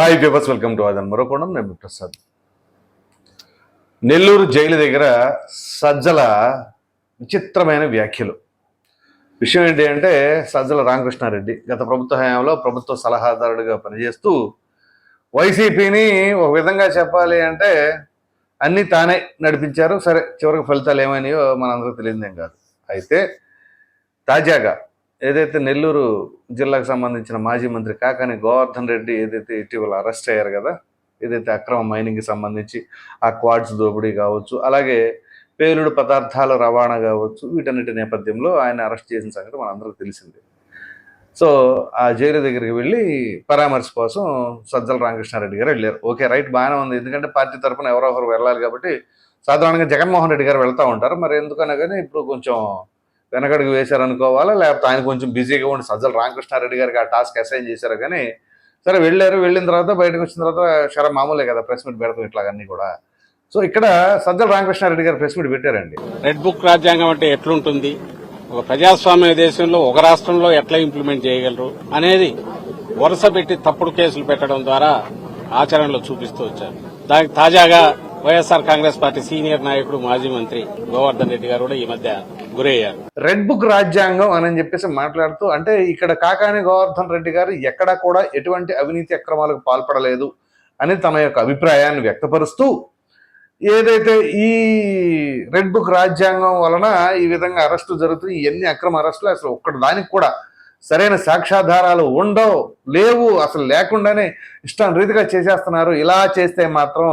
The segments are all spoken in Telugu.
hi papers welcome to Aadhan మరోకోణం నేను ప్రసాద్ నెల్లూరు జైలు దగ్గర సజ్జల విచిత్రమైన వ్యాఖ్యలు విషయం ఏంటి అంటే సజ్జల రామకృష్ణారెడ్డి గత ప్రభుత్వ హయాంలో ప్రభుత్వ సలహాదారుడిగా పనిచేస్తూ వైసీపీని ఒక విధంగా చెప్పాలి అంటే అన్నీ తానే నడిపించారు సరే చివరికి ఫలితాలు ఏమైనాయో మనందరికీ తెలియదేం కాదు అయితే తాజాగా ఏదైతే నెల్లూరు జిల్లాకు సంబంధించిన మాజీ మంత్రి కాకాని గోవర్ధన్ రెడ్డి ఏదైతే ఇటీవల అరెస్ట్ అయ్యారు కదా ఏదైతే అక్రమ మైనింగ్కి సంబంధించి ఆ క్వాడ్స్ దోపిడీ కావచ్చు అలాగే పేలుడు పదార్థాల రవాణా కావచ్చు వీటన్నిటి నేపథ్యంలో ఆయన అరెస్ట్ చేసిన సంగతి మనందరికీ తెలిసిందే. సో ఆ జైలు దగ్గరికి వెళ్ళి పరామర్శ కోసం సజ్జల రామకృష్ణారెడ్డి గారు వెళ్ళారు. ఓకే రైట్ బాగానే ఉంది. ఎందుకంటే పార్టీ తరఫున ఎవరో ఒకరు వెళ్ళాలి కాబట్టి సాధారణంగా జగన్మోహన్ రెడ్డి గారు వెళ్తూ ఉంటారు. మరి ఎందుకన్నా కానీ ఇప్పుడు కొంచెం వెనకడుగు వేశారనుకోవాలా? లేకపోతే ఆయన కొంచెం బిజీగా ఉండి సజ్జల రామకృష్ణారెడ్డి గారికి ఆ టాస్క్ అసైన్ చేశారు కానీ సరే వెళ్ళారు వెళ్ళిన తర్వాత బయటకు వచ్చిన తర్వాత సరే మామూలే కదా ప్రెస్ మీట్ పెడతాం ఇట్లాగన్నీ కూడా. సో ఇక్కడ సజ్జల రామకృష్ణారెడ్డి గారు ప్రెస్ మీట్ పెట్టారండి. రెడ్ బుక్ రాజ్యాంగం అంటే ఎట్లుంటుంది? ఒక ప్రజాస్వామ్య దేశంలో ఒక రాష్ట్రంలో ఎట్లా ఇంప్లిమెంట్ చేయగలరు అనేది వరుస పెట్టి తప్పుడు కేసులు పెట్టడం ద్వారా ఆచరణలో చూపిస్తూ వచ్చారు. దానికి తాజాగా వైఎస్ఆర్ కాంగ్రెస్ పార్టీ సీనియర్ నాయకుడు మాజీ మంత్రి గోవర్ధన్ రెడ్డి గారు కూడా ఈ మధ్య గురయ్యారు. రెడ్ బుక్ రాజ్యాంగం అని చెప్పేసి మాట్లాడుతూ అంటే ఇక్కడ కాకాని గోవర్ధన్ రెడ్డి గారు ఎక్కడా కూడా ఎటువంటి అవినీతి అక్రమాలకు పాల్పడలేదు అని తన యొక్క అభిప్రాయాన్ని వ్యక్తపరుస్తూ ఏదైతే ఈ రెడ్ బుక్ రాజ్యాంగం వలన ఈ విధంగా అరెస్టు జరుగుతుంది ఎన్ని అక్రమ అరెస్టులు అసలు ఒక్కడ దానికి కూడా సరైన సాక్ష్యాధారాలు ఉండవు లేవు అసలు లేకుండానే ఇష్టం రీతిగా చేసేస్తున్నారు. ఇలా చేస్తే మాత్రం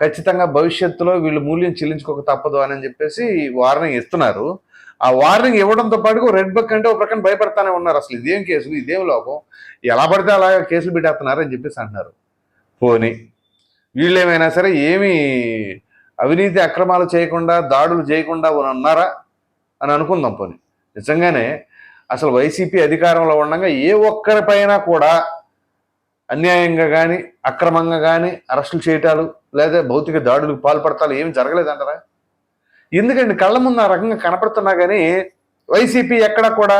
ఖచ్చితంగా భవిష్యత్తులో వీళ్ళు మూల్యం చెల్లించుకోక తప్పదు అని చెప్పేసి వార్నింగ్ ఇస్తున్నారు. ఆ వార్నింగ్ ఇవ్వడంతో పాటు రెడ్ బక్ అంటే ఒక ప్రకారం భయపడతానే ఉన్నారు. అసలు ఇదేం కేసు? ఇదేం లోపం? ఎలా పడితే అలా కేసులు పెట్టేస్తున్నారు అని చెప్పేసి అంటున్నారు. పోని. వీళ్ళు ఏమైనా సరే ఏమి అవినీతి అక్రమాలు చేయకుండా దాడులు చేయకుండా ఉన్నారా అని అనుకుందాం పోని. నిజంగానే అసలు వైసీపీ అధికారంలో ఉండగా ఏ ఒక్కరిపైన కూడా అన్యాయంగా కానీ అక్రమంగా కానీ అరెస్టులు చేయటాలు లేదా భౌతిక దాడులకు పాల్పడతాలు ఏమి జరగలేదంటారా? ఎందుకండి కళ్ళ ముందు ఆ రకంగా కనపడుతున్నా కానీ వైసీపీ ఎక్కడ కూడా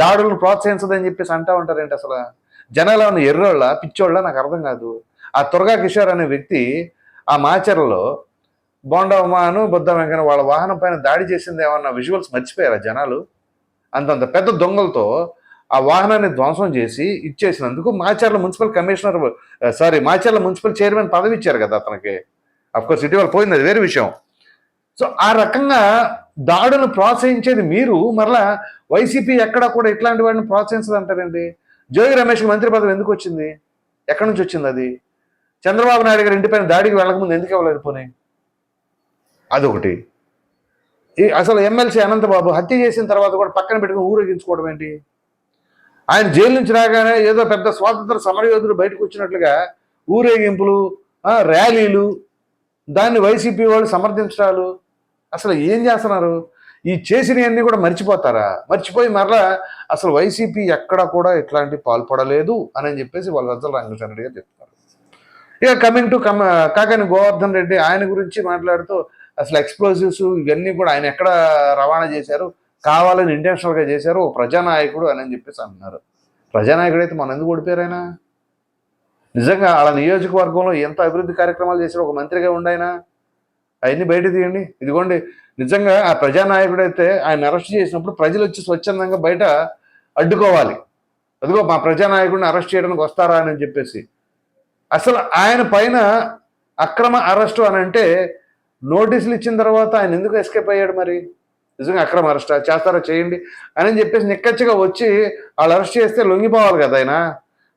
దాడులను ప్రోత్సహించదని చెప్పేసి అంటా ఉంటారేంటి అసలు? జనాలు ఉన్న ఎర్రోళ్ళ? పిచ్చోళ్ళ? నాకు అర్థం కాదు. ఆ తురగా కిషోర్ అనే వ్యక్తి ఆ మాచర్లలో బోండా బుద్ధ వెంకన్న వాళ్ళ వాహనం పైన దాడి చేసింది ఏమన్నా విజువల్స్ మర్చిపోయారా జనాలు? అంతంత పెద్ద దొంగలతో ఆ వాహనాన్ని ధ్వంసం చేసి ఇచ్చేసినందుకు Macherla municipal commissioner sorry Macherla municipal chairman పదవి ఇచ్చారు కదా అతనికి. అఫ్కోర్స్ ఇటీవల పోయింది అది వేరే విషయం. సో ఆ రకంగా దాడులు ప్రోత్సహించేది మీరు మరలా వైసీపీ ఎక్కడ కూడా ఇట్లాంటి వాడిని ప్రోత్సహించదంటారండి? జోగి రమేష్కి మంత్రి పదవి ఎందుకు వచ్చింది? ఎక్కడి నుంచి వచ్చింది అది? చంద్రబాబు నాయుడు గారి ఇంటిపైన దాడికి వెళ్ళకముందు ఎందుకు ఇవ్వలేదు పోనీ? అదొకటి. అసలు ఎమ్మెల్సీ అనంతబాబు హత్య చేసిన తర్వాత కూడా పక్కన పెట్టుకుని ఊరేగించుకోవడం ఏంటి? ఆయన జైలు నుంచి రాగానే ఏదో పెద్ద స్వాతంత్ర సమరయోధులు బయటకు వచ్చినట్లుగా ఊరేగింపులు ర్యాలీలు దాన్ని వైసీపీ వాళ్ళు సమర్థించడాలు. అసలు ఏం చేస్తున్నారు? ఈ చేసినవన్నీ కూడా మర్చిపోతారా? మర్చిపోయి మరలా అసలు వైసీపీ ఎక్కడ కూడా ఇట్లాంటి పాల్పడలేదు అని చెప్పేసి వాళ్ళు రజ్జల రామకృష్ణ రెడ్డి గారు చెప్తున్నారు. ఇక కమింగ్ టు కమ కాకాని గోవర్ధన్ రెడ్డి ఆయన గురించి మాట్లాడుతూ అసలు ఎక్స్ప్లోజివ్స్ ఇవన్నీ కూడా ఆయన ఎక్కడ రవాణా చేశారు? కావాలని ఇంటెన్షనల్గా చేశారు ఓ ప్రజానాయకుడు అని చెప్పేసి అంటున్నారు. ప్రజానాయకుడు అయితే మన ఎందుకు ఓడిపోయారైనా నిజంగా వాళ్ళ నియోజకవర్గంలో ఎంత అభివృద్ధి కార్యక్రమాలు చేశారు ఒక మంత్రిగా ఉండైనా అవన్నీ బయట తీయండి. ఇదిగోండి నిజంగా ఆ ప్రజానాయకుడు అయితే ఆయన అరెస్ట్ చేసినప్పుడు ప్రజలు వచ్చి స్వచ్ఛందంగా బయట అడ్డుకోవాలి. అదిగో మా ప్రజానాయకుడిని అరెస్ట్ చేయడానికి వస్తారా అని చెప్పేసి. అసలు ఆయన పైన అక్రమ అరెస్టు అని అంటే నోటీసులు ఇచ్చిన తర్వాత ఆయన ఎందుకు ఎస్కేప్ అయ్యాడు మరి? నిజంగా అక్రమ అరెస్ట్ చేస్తారా చేయండి అని చెప్పేసి నిక్కచ్చిగా వచ్చి వాళ్ళు అరెస్ట్ చేస్తే లొంగిపోవాలి కదా ఆయన.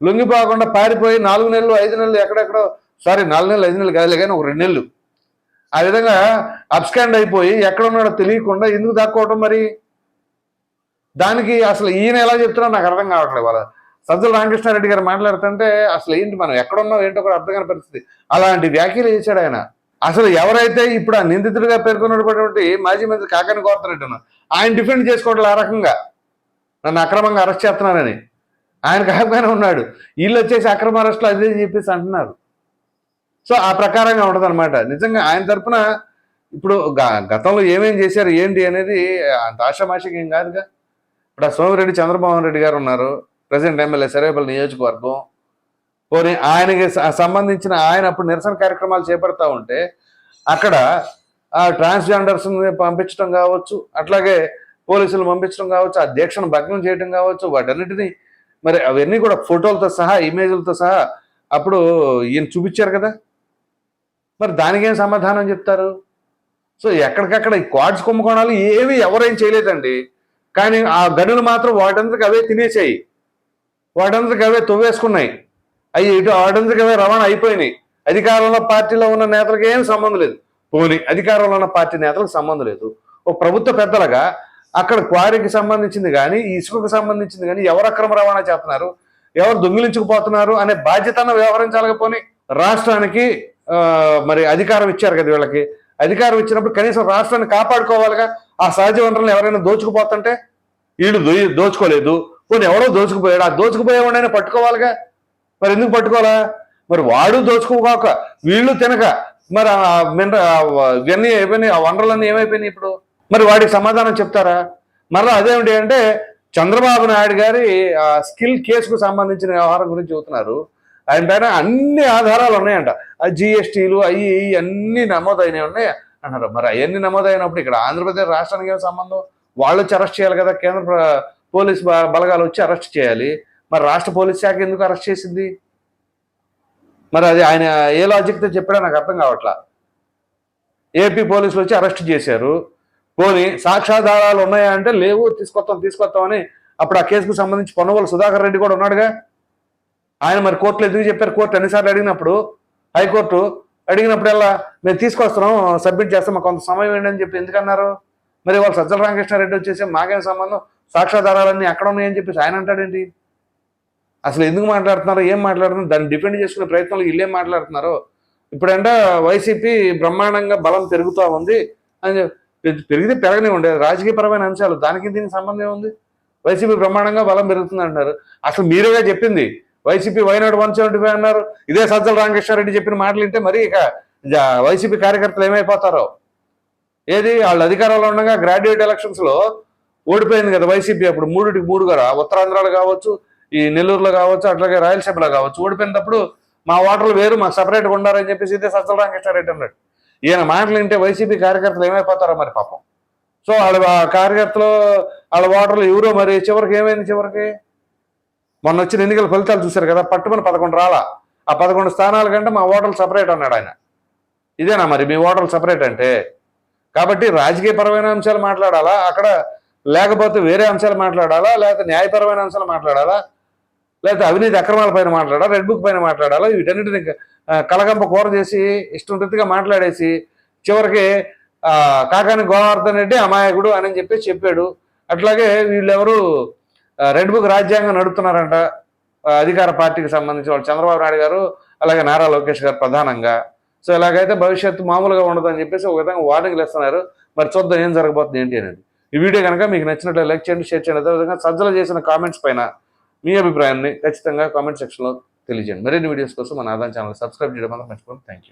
లొంగిపోకుండా పారిపోయి నాలుగు నెలలు ఐదు నెలలు ఎక్కడెక్కడో సారీ నాలుగు నెలలు ఐదు నెలలు కాదులే కానీ ఒక రెండు నెలలు. ఆ విధంగా అబ్స్కాండ్ అయిపోయి ఎక్కడ ఉన్నాడో తెలియకుండా ఎందుకు దాక్కోవటం మరి? దానికి అసలు ఈయన ఎలా చెప్తున్నా నాకు అర్థం కావట్లేదు. వాళ్ళ సజ్జల రామకృష్ణారెడ్డి గారు మాట్లాడుతుంటే అసలు ఏంటి మనం ఎక్కడున్నాం ఏంటో కూడా అర్థం కాని పరిస్థితి. అలాంటి వ్యాఖ్యలు చేశాడు ఆయన. అసలు ఎవరైతే ఇప్పుడు ఆ నిందితుడిగా పేర్కొన్నటువంటి మాజీ మంత్రి కాకాని గోవర్ధన్ ఆయన డిఫెండ్ చేసుకోవడం ఆ రకంగా. నన్ను అక్రమంగా అరెస్ట్ చేస్తున్నానని ఆయన కాకపోయినా ఉన్నాడు. వీళ్ళు వచ్చేసి అక్రమ అరెస్టులు అదే చెప్పేసి అంటున్నారు. సో ఆ ప్రకారంగా ఉండదన్నమాట నిజంగా ఆయన తరఫున ఇప్పుడు గ- గతంలో ఏమేం చేశారు ఏంటి అనేది అంత ఆషామాషికి ఏం కాదుగా. ఇప్పుడు ఆ సోమిరెడ్డి చంద్రమోహన్ రెడ్డి గారు ఉన్నారు. ప్రజెంట్ ఎమ్మెల్యే సరేపల్లి నియోజకవర్గం. పోనీ ఆయనకి సంబంధించిన ఆయన అప్పుడు నిరసన కార్యక్రమాలు చేపడతా ఉంటే అక్కడ ఆ ట్రాన్స్జెండర్స్ని పంపించడం కావచ్చు అట్లాగే పోలీసులు పంపించడం కావచ్చు ఆ దీక్షను భగ్నం చేయడం కావచ్చు వాటన్నిటిని మరి అవన్నీ కూడా ఫోటోలతో సహా ఇమేజ్లతో సహా అప్పుడు ఈయన చూపించారు కదా. మరి దానికేం సమాధానం చెప్తారు? సో ఎక్కడికక్కడ ఈ క్వాడ్స్ కుంభకోణాలు ఏవి ఎవరేం చేయలేదండి. కానీ ఆ గనులు మాత్రం వాటంతకు అవే తినేసాయి. వాటంతకు అవే తవ్వేసుకున్నాయి. అవి ఇటు వాటంతరికి కదా రవాణా అయిపోయినాయి. అధికారంలో పార్టీలో ఉన్న నేతలకు ఏం సంబంధం లేదు. పోనీ అధికారంలో ఉన్న పార్టీ నేతలకు సంబంధం లేదు. ఓ ప్రభుత్వ పెద్దలుగా అక్కడ క్వారీకి సంబంధించింది కానీ ఇసుకకు సంబంధించింది కానీ ఎవరు అక్రమ రవాణా చేస్తున్నారు? ఎవరు దొంగిలించుకుపోతున్నారు అనే బాధ్యతను వ్యవహరించాలకపోని రాష్ట్రానికి ఆ, మరి అధికారం ఇచ్చారు కదా వీళ్ళకి. అధికారం ఇచ్చినప్పుడు కనీసం రాష్ట్రాన్ని కాపాడుకోవాలిగా. ఆ సహజ వనరులను ఎవరైనా దోచుకుపోతుంటే వీళ్ళు దో- దోచుకోలేదు. పోనీ ఎవడో దోచుకుపోయాడు. ఆ దోచుకుపోయేవాడైనా పట్టుకోవాలిగా. మరి ఎందుకు పట్టుకోవాలా? మరి వాడు దోచుకోక వీళ్ళు తినక మరి మినర ఇవన్నీ అయిపోయినాయి ఆ వనరులన్నీ ఏమైపోయినాయి ఇప్పుడు? మరి వాడికి సమాధానం చెప్తారా? మరలా అదేమిటి అంటే చంద్రబాబు నాయుడు గారి ఆ స్కిల్ కేసుకు సంబంధించిన వ్యవహారం గురించి చెబుతున్నారు ఆయన పైన అన్ని ఆధారాలు ఉన్నాయంట. ఆ జిఎస్టీలు అవి అన్ని నమోదైనవి ఉన్నాయి అన్నారు మరి అవన్నీ నమోదైనప్పుడు ఇక్కడ ఆంధ్రప్రదేశ్ రాష్ట్రానికి సంబంధం? వాళ్ళు వచ్చి అరెస్ట్ చేయాలి కదా కేంద్ర పోలీస్ బలగాలు వచ్చి అరెస్ట్ చేయాలి. మరి రాష్ట్ర పోలీస్ శాఖ ఎందుకు అరెస్ట్ చేసింది? మరి అది ఆయన ఏ లాజిక్తో చెప్పాడో నాకు అర్థం కావట్లా? ఏపీ పోలీసులు వచ్చి అరెస్ట్ చేశారు. పోని సాక్ష్యాధారాలు ఉన్నాయా అంటే లేవు తీసుకొస్తాం తీసుకొస్తామని అప్పుడు ఆ కేసుకు సంబంధించి పొన్నవోలు సుధాకర్ రెడ్డి కూడా ఉన్నాడుగా. ఆయన మరి కోర్టులో ఎందుకు చెప్పారు? కోర్టు ఎన్నిసార్లు అడిగినప్పుడు హైకోర్టు అడిగినప్పుడల్లా మేము తీసుకొస్తున్నాం సబ్మిట్ చేస్తాం మాకు కొంత సమయం ఏంటి అని చెప్పి ఎందుకన్నారు? మరి వాళ్ళు సజ్జల రామకృష్ణారెడ్డి వచ్చేసి మాకేం సంబంధం? సాక్ష్యాధారాలన్నీ ఎక్కడ ఉన్నాయని చెప్పేసి ఆయన అంటాడేంటి? అసలు ఎందుకు మాట్లాడుతున్నారో ఏం మాట్లాడుతున్నారు దాన్ని డిపెండ్ చేసుకునే ప్రయత్నంలో వీళ్ళు ఏం మాట్లాడుతున్నారో. ఇప్పుడంటే వైసీపీ బ్రహ్మాండంగా బలం పెరుగుతూ ఉంది అని పెరిగితే పెరగనే ఉండేది. రాజకీయపరమైన అంశాలు దానికి దీనికి సంబంధం ఉంది వైసీపీ బ్రహ్మాండంగా బలం పెరుగుతుంది అంటున్నారు. అసలు మీరుగా చెప్పింది? YCP why not one seventy five అన్నారు. ఇదే సజ్జల రామకృష్ణారెడ్డి చెప్పిన మాటలు వింటే మరి ఇక వైసీపీ కార్యకర్తలు ఏమైపోతారో? ఏది? వాళ్ళు అధికారంలో ఉండగా గ్రాడ్యుయేట్ ఎలక్షన్స్లో ఓడిపోయింది కదా వైసీపీ అప్పుడు. మూడుటికి మూడు కదా ఉత్తరాంధ్రాలో కావచ్చు ఈ నెల్లూరులో కావచ్చు అట్లాగే రాయలసీమలో కావచ్చు ఓడిపోయినప్పుడు మా ఓటర్లు వేరు మాకు సపరేట్గా ఉండారని చెప్పేసి ఇదే సజ్జల రామకృష్ణారెడ్డి అన్నాడు. ఈయన మాటలు వింటే వైసీపీ కార్యకర్తలు ఏమైపోతారో మరి పాపం. సో వాళ్ళ కార్యకర్తలు వాళ్ళ ఓటర్లు ఎవరో మరి చివరికి ఏమైంది చివరికి? మొన్న వచ్చిన ఎన్నికల ఫలితాలు చూశారు కదా పట్టుమని పదకొండు రాలా. ఆ పదకొండు స్థానాల కంటే మా ఓటర్లు సపరేట్ అన్నాడు ఆయన. ఇదేనా మరి మీ ఓటర్లు సపరేట్ అంటే? కాబట్టి రాజకీయ పరమైన అంశాలు మాట్లాడాలా? అక్కడ లేకపోతే వేరే అంశాలు మాట్లాడాలా? లేకపోతే న్యాయపరమైన అంశాలు మాట్లాడాలా? లేకపోతే అవినీతి అక్రమాల పైన మాట్లాడాలా రెడ్ బుక్ పైన మాట్లాడాలా వీటన్నిటిని కలగంప కూర చేసి ఇష్టం రీతిగా మాట్లాడేసి చివరికి కాకాని గోవర్ధన్ రెడ్డి అమాయకుడు అని చెప్పి చెప్పాడు. అట్లాగే వీళ్ళెవరు రెడ్ బుక్ రాజ్యాంగం నడుపుతున్నారంట. అధికార పార్టీకి సంబంధించిన వాళ్ళు చంద్రబాబు నాయుడు గారు అలాగే నారా లోకేష్ గారు ప్రధానంగా. సో ఇలాగైతే భవిష్యత్తు మామూలుగా ఉండదని చెప్పేసి ఒక విధంగా వార్నింగ్లు ఇస్తున్నారు. మరి చూద్దాం ఏం జరగబోతుంది ఏంటి అనేది. ఈ వీడియో కనుక మీకు నచ్చినట్లు లైక్ చేయండి షేర్ చేయండి. అదేవిధంగా సజ్జలు చేసిన కామెంట్స్ పైన మీ అభిప్రాయాన్ని ఖచ్చితంగా కామెంట్ సెక్షన్లో తెలియజేయండి. మరిన్ని వీడియోస్ కోసం మన ఆదాయం ఛానల్ సబ్స్క్రైబ్ చేయడం వల్ల మర్చిపోండి థ్యాంక్ యూ